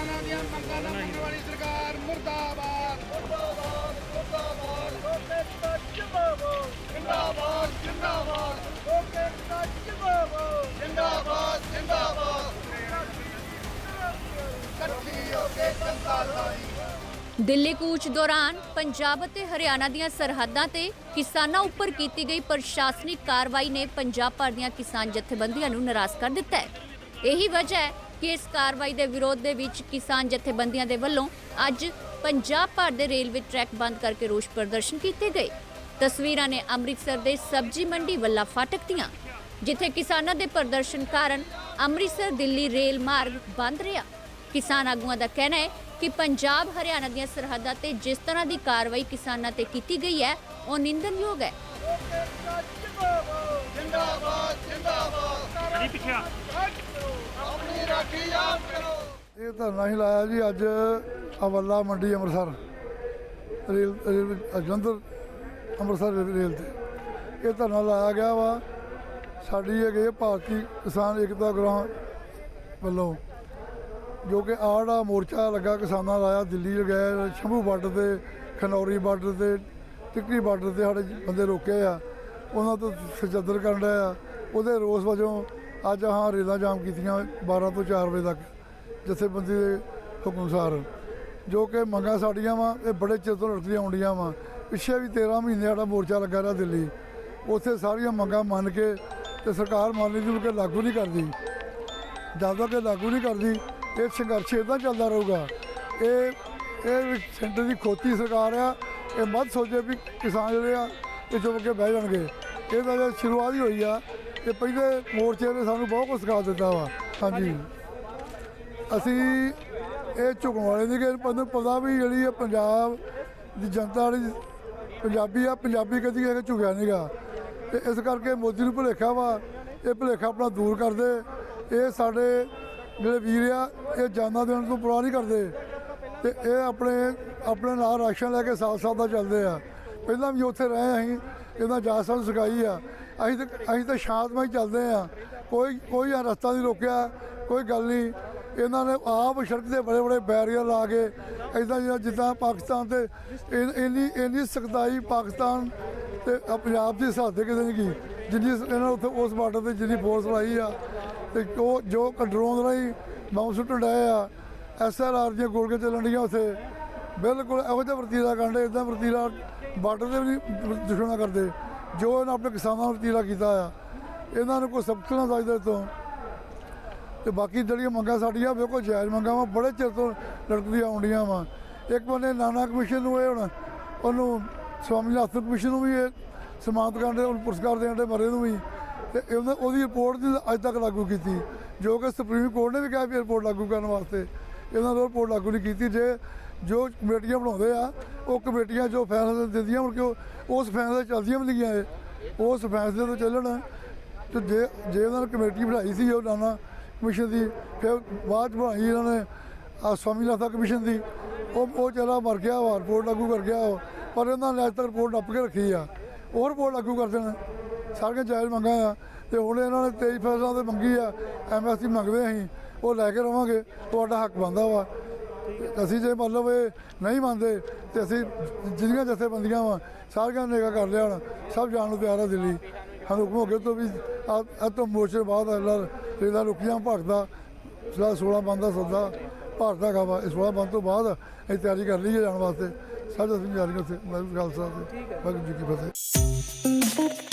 ਕਿਸਾਨਾਂ ਦੀਆਂ ਮੰਗਾਂ ਨਾ ਮੰਨਣ ਵਾਲੀ ਸਰਕਾਰ ਮੁਰਦਾਬਾਦ। ਮੁਰਦਾਬਾਦ ਮੁਰਦਾਬਾਦ ਲੋਕੇ ਜਿੰਦਾਬਾਦ। ਜਿੰਦਾਬਾਦ ਜਿੰਦਾਬਾਦ ਲੋਕੇ ਜਿੰਦਾਬਾਦ। ਜਿੰਦਾਬਾਦ ਜਿੰਦਾਬਾਦ। ਇਕੱਠੀ ਹੋ ਕੇ ਜਨਤਾ ਲਾਈ। ਦਿੱਲੀ ਕੂਚ ਦੌਰਾਨ ਪੰਜਾਬ ਅਤੇ ਹਰਿਆਣਾ ਦੀਆਂ ਸਰਹੱਦਾਂ ਤੇ ਕਿਸਾਨਾਂ ਉੱਪਰ ਕੀਤੀ ਗਈ ਪ੍ਰਸ਼ਾਸਨਿਕ ਕਾਰਵਾਈ ਨੇ ਪੰਜਾਬ ਭਰ ਦੀਆਂ ਕਿਸਾਨ ਜਥੇਬੰਦੀਆਂ ਨੂੰ ਨਾਰਾਜ਼ ਕਰ ਦਿੱਤਾ ਹੈ। ਇਹੀ ਵਜ੍ਹਾ ਹੈ ਕਿ ਇਸ ਕਾਰਵਾਈ ਦੇ ਵਿਰੋਧ ਦੇ ਵਿੱਚ ਕਿਸਾਨ ਜਥੇਬੰਦੀਆਂ ਦੇ ਵੱਲੋਂ ਅੱਜ ਪੰਜਾਬ ਭਰ ਦੇ ਰੇਲਵੇ ਟਰੈਕ ਬੰਦ ਕਰਕੇ ਰੋਸ ਪ੍ਰਦਰਸ਼ਨ ਕੀਤੇ ਗਏ। ਤਸਵੀਰਾਂ ਨੇ ਅੰਮ੍ਰਿਤਸਰ ਦੇ ਸਬਜ਼ੀ ਮੰਡੀ ਵੱਲਾ ਫਾਟਕ ਦੀਆਂ ਜਿੱਥੇ ਕਿਸਾਨਾਂ ਦੇ ਪ੍ਰਦਰਸ਼ਨ ਕਾਰਨ ਅੰਮ੍ਰਿਤਸਰ ਦਿੱਲੀ ਰੇਲ ਮਾਰਗ ਬੰਦ ਰਿਹਾ। ਕਿਸਾਨ ਆਗੂਆਂ ਦਾ ਕਹਿਣਾ ਹੈ ਕਿ ਪੰਜਾਬ ਹਰਿਆਣਾ ਦੀਆਂ ਸਰਹੱਦਾਂ ਤੇ ਜਿਸ ਤਰ੍ਹਾਂ ਦੀ ਕਾਰਵਾਈ ਕਿਸਾਨਾਂ ਤੇ ਕੀਤੀ ਗਈ ਹੈ ਉਹ ਨਿੰਦਨਯੋਗ ਹੈ। ਜਿੰਦਾਬਾਦ ਜਿੰਦਾਬਾਦ ਨਹੀਂ ਪਿੱਛੇ ਆ ਆਪਣੀ ਰਾਖੀ ਆਪ ਕਰੋ ਇਹ ਧਰਨਾ ਹੀ ਲਾਇਆ ਜੀ ਅੱਜ ਅਵੱਲਾ ਮੰਡੀ Amritsar, rail rail Jalandhar, Amritsar rail rail ਤੇ। ਇਹ ਧਰਨਾ ਲਾਇਆ ਗਿਆ ਵਾ। ਸਾਡੀ ਹੈਗੀ ਹੈ ਭਾਰਤੀ ਕਿਸਾਨ ਏਕਤਾ ਗ੍ਰਾਮ ਵੱਲੋਂ, ਜੋ ਕਿ ਆੜਾ ਮੋਰਚਾ ਲੱਗਾ ਕਿਸਾਨਾਂ ਦਾ ਆਇਆ ਦਿੱਲੀ ਗਏ, ਸ਼ੰਭੂ ਬਾਰਡਰ ਤੇ, ਖਨੌਰੀ ਬਾਰਡਰ ਤੇ ਟਿੱਕਰੀ ਬਾਰਡਰ ਤੇ ਸਾਡੇ ਬੰਦੇ ਰੋਕੇ ਆ। ਉਹਨਾਂ ਤੋਂ ਸਜੱਦਰ ਕਰਨ ਡਿਆ ਆ। ਉਹਦੇ ਰੋਸ ਵਜੋਂ ਅੱਜ ਹਾਂ ਰੇਲਾਂ ਜਾਮ ਕੀਤੀਆਂ 12 ਤੋਂ 4 ਵਜੇ ਤੱਕ। ਜਥੇਬੰਦੀ ਦੇ ਹੁਕਮ ਅਨੁਸਾਰ ਜੋ ਕਿ ਮੰਗਾਂ ਸਾਡੀਆਂ ਵਾ, ਇਹ ਬੜੇ ਚਿਰ ਤੋਂ ਲੜਦੀਆਂ ਆਉਂਦੀਆਂ ਵਾ। ਪਿੱਛੇ ਵੀ 13 ਮਹੀਨੇ ਸਾਡਾ ਮੋਰਚਾ ਲੱਗਾ ਰਿਹਾ ਦਿੱਲੀ। ਉੱਥੇ ਸਾਰੀਆਂ ਮੰਗਾਂ ਮੰਨ ਕੇ ਤੇ ਸਰਕਾਰ ਮੰਨ ਲਈ ਕਿ ਲਾਗੂ ਨਹੀਂ ਕਰਦੀ। ਜਦ ਤੱਕ ਲਾਗੂ ਨਹੀਂ ਕਰਦੀ, ਇਹ ਸੰਘਰਸ਼ ਇਦਾਂ ਚੱਲਦਾ ਰਹੂਗਾ। ਇਹ ਇਹ ਸੈਂਟਰ ਦੀ ਖੋਤੀ ਸਰਕਾਰ ਆ, ਇਹ ਮਤ ਸੋਚੇ ਵੀ ਕਿਸਾਨ ਜਿਹੜੇ ਆ, ਇਹ ਚੁੱਪ ਕੇ ਬਹਿ ਜਾਣਗੇ। ਇਹ ਤਾਂ ਜੇ ਸ਼ੁਰੂਆਤ ਹੀ ਹੋਈ ਆ, ਇਹ ਪਹਿਲੇ ਮੋਰਚੇ ਨੇ ਸਾਨੂੰ ਬਹੁਤ ਕੁਝ ਸਿਖਾ ਦਿੱਤਾ ਵਾ। ਹਾਂਜੀ। ਅਸੀਂ ਇਹ ਝੁਕਣ ਵਾਲੇ ਨਹੀਂ ਕਿ ਮੈਨੂੰ ਪਤਾ ਵੀ ਜਿਹੜੀ ਇਹ ਪੰਜਾਬ ਦੀ ਜਨਤਾ ਵਾਲੀ ਪੰਜਾਬੀ ਆ, ਪੰਜਾਬੀ ਕਦੀ ਇਹ ਝੁਕਿਆ ਨਹੀਂਗਾ ਤੇ ਇਸ ਕਰਕੇ ਮੋਦੀ ਨੂੰ ਭੁਲੇਖਾ ਵਾ, ਇਹ ਭੁਲੇਖਾ ਆਪਣਾ ਦੂਰ ਕਰਦੇ ਇਹ ਸਾਡੇ ਜਿਹੜੇ ਵੀਰ ਆ, ਇਹ ਜਾਨਾਂ ਦੇਣ ਤੋਂ ਪਰਵਾਹ ਨਹੀਂ ਕਰਦੇ। ਤੇ ਇਹ ਆਪਣੇ ਆਪਣੇ ਨਾਲ ਰਾਸ਼ਨ ਲੈ ਕੇ ਸਾਥ ਸਾਥ ਦਾ ਚੱਲਦੇ ਆ। ਪਹਿਲਾਂ ਵੀ ਉੱਥੇ ਰਹੇ ਅਸੀਂ, ਇਹਨਾਂ ਜਾਤ ਸਾਨੂੰ ਸਿਖਾਈ ਆ। ਅਸੀਂ ਤਾਂ ਅਸੀਂ ਤਾਂ ਸ਼ਾਂਤਮਈ ਚੱਲਦੇ ਆ। ਕੋਈ ਕੋਈ ਰਸਤਾ ਨਹੀਂ ਰੋਕਿਆ, ਕੋਈ ਗੱਲ ਨਹੀਂ ਇਹਨਾਂ ਨੇ ਆਪ ਸੜਕ ਦੇ ਬੜੇ ਬੜੇ ਬੈਰੀਅਰ ਲਾ ਕੇ ਇਦਾਂ ਜਿੱਦਾਂ ਜਿੱਦਾਂ ਪਾਕਿਸਤਾਨ ਤੇ ਇੰਨੀ ਇੰਨੀ ਸਖਤਾਈ ਪਾਕਿਸਤਾਨ ਤੇ ਪੰਜਾਬ ਦੀ ਸਰਹੱਦ ਤੇ ਕਿਤੇ ਨਹੀਂ ਗਈ ਜਿੰਨੀ ਇਹਨਾਂ ਨੇ ਉੱਥੇ ਉਸ ਬਾਰਡਰ ਤੇ ਜਿੰਨੀ ਫੋਰਸ ਲਾਈ ਆ ਤੇ ਉਹ ਜੋ ਕੰਟਰੋਲ ਰਾਹੀਂ ਬੰਬ ਸੁੱਟਣ ਡਏ ਆ ਐਸਐਲਆਰ ਦੀਆਂ ਗੋਲੀਆਂ ਚੱਲਣ ਡੀਆਂ ਉੱਥੇ। ਬਿਲਕੁਲ ਇਹੋ ਜਿਹਾ ਵਰਤੀਰਾ ਕਰਦੇ ਇਦਾਂ ਵਰਤੀਰਾ ਬਾਰਡਰ ਤੇ ਵੀ ਨਹੀਂ ਦੁਸ਼ਮਣਾ ਕਰਦੇ। ਜੋ ਇਹਨਾਂ ਆਪਣੇ ਕਿਸਾਨਾਂ ਨੂੰ ਵਰਤੀਰਾ ਕੀਤਾ ਆ। ਇਹਨਾਂ ਨੂੰ ਕੋਈ ਸਬਕ ਨਾ ਚਾਹੀਦਾ ਇਸ ਤੋਂ ਤੇ ਬਾਕੀ ਜਿਹੜੀਆਂ ਮੰਗਾਂ ਸਾਡੀਆਂ ਬਿਲਕੁਲ ਜਾਇਜ਼ ਮੰਗਾਂ ਵਾ, ਬੜੇ ਚਿਰ ਤੋਂ ਲੜਕਦੀਆਂ ਆਉਂਦੀਆਂ ਵਾ। ਇੱਕ ਬੰਨੇ ਨਾਨਾ ਕਮਿਸ਼ਨ ਨੂੰ ਇਹ ਹੁਣ, ਉਹਨੂੰ ਸਵਾਮੀਨਾਥਨ ਕਮਿਸ਼ਨ ਨੂੰ ਵੀ ਇਹ ਸਨਮਾਨਿਤ ਕਰਨ ਦੇ, ਉਹਨੂੰ ਪੁਰਸਕਾਰ ਦੇਣ ਦੇ ਮਰੇ ਨੂੰ ਵੀ, ਤੇ ਉਹਨਾਂ ਉਹਦੀ ਰਿਪੋਰਟ ਦੀ ਅੱਜ ਤੱਕ ਲਾਗੂ ਕੀਤੀ। ਜੋ ਕਿ ਸੁਪਰੀਮ ਕੋਰਟ ਨੇ ਵੀ ਕਿਹਾ ਵੀ ਰਿਪੋਰਟ ਲਾਗੂ ਕਰਨ ਵਾਸਤੇ। ਇਹਨਾਂ ਨੂੰ ਰਿਪੋਰਟ ਲਾਗੂ ਨਹੀਂ ਕੀਤੀ, ਜੇ ਜੋ ਕਮੇਟੀਆਂ ਬਣਾਉਂਦੇ ਆ, ਉਹ ਕਮੇਟੀਆਂ ਜੋ ਫੈਸਲੇ ਦਿੰਦੀਆਂ ਮੁੜ ਕਿ, ਉਹ- ਉਸ ਫੈਸਲੇ ਚੱਲਦੀਆਂ ਵੀ ਨਹੀਂ ਉਸ ਫੈਸਲੇ ਤੋਂ ਚੱਲਣ, ਤੇ ਜੇ ਜੇ ਉਹਨਾਂ ਨੇ ਕਮੇਟੀ ਬਣਾਈ ਸੀ, ਉਹ ਨਾਨਾ ਕਮਿਸ਼ਨ ਦੀ, ਫਿਰ ਬਾਅਦ 'ਚ ਬਣਾਈ ਇਹਨਾਂ ਨੇ, ਆ ਸਵਾਮੀਨਾਥਨ ਕਮਿਸ਼ਨ ਦੀ। ਉਹ ਉਹ ਚਲਾ ਮਰ ਗਿਆ ਵਾ ਰਿਪੋਰਟ ਲਾਗੂ ਕਰ ਗਿਆ ਉਹ। ਪਰ ਇਹਨਾਂ ਨੇ ਅੱਜ ਤੱਕ ਰਿਪੋਰਟ ਨੱਪ ਕੇ ਰੱਖੀ ਆ। ਉਹ ਰਿਪੋਰਟ ਲਾਗੂ ਕਰ ਦੇਣ। ਸਾਰੀਆਂ ਜਾਇਜ਼ ਮੰਗਾਂ ਆ। ਤੇ ਹੁਣ ਇਹਨਾਂ ਨੇ 23 ਫੈਸਲਾ ਤੇ ਮੰਗੀ ਆ। ਐਮਐਸਸੀ ਮੰਗਦੇ ਅਸੀਂ। ਉਹ ਲੈ ਕੇ ਰਵਾਂਗੇ। ਤੁਹਾਡਾ ਹੱਕ ਬਣਦਾ ਵਾ। ਅਸੀਂ ਜੇ ਮਤਲਬ ਇਹ ਨਹੀਂ ਮੰਨਦੇ, ਤੇ ਅਸੀਂ ਜਿਹੜੀਆਂ ਜਥੇਬੰਦੀਆਂ ਵਾ, ਸਾਰੀਆਂ ਨੇਗਾ ਕਰ ਲਿਆ ਸਭ ਜਾਣ ਨੂੰ ਤਿਆਰ ਆ ਦਿੱਲੀ। ਸਾਨੂੰ ਹੁਕਮ ਹੋ ਗਿਆ ਤੋਂ ਵੀ ਆ ਤੋਂ ਮੋਰਚੇ ਬਾਅਦ ਅੱਲਾ ਰੇਲਾ ਰੁਕੀਆਂ ਭਗਦਾ ਸਲਾ 16 ਬੰਦ ਦਾ ਸੱਦਾ ਭਾਰਤ ਦਾ ਵਾ ਇਸ 16 ਬੰਦ ਤੋਂ ਬਾਅਦ ਇਹ ਤਿਆਰੀ ਕਰ ਲਈ ਹੈ ਜਾਣ ਵਾਸਤੇ। ਸਭ ਅਸੀਂ ਤਿਆਰੀ ਉੱਥੇ। ਮੈਂ ਖਾਲਸਾ ਤੇ ਵਾਹਿਗੁਰੂ ਜੀ ਕੀ ਫਤਿਹ।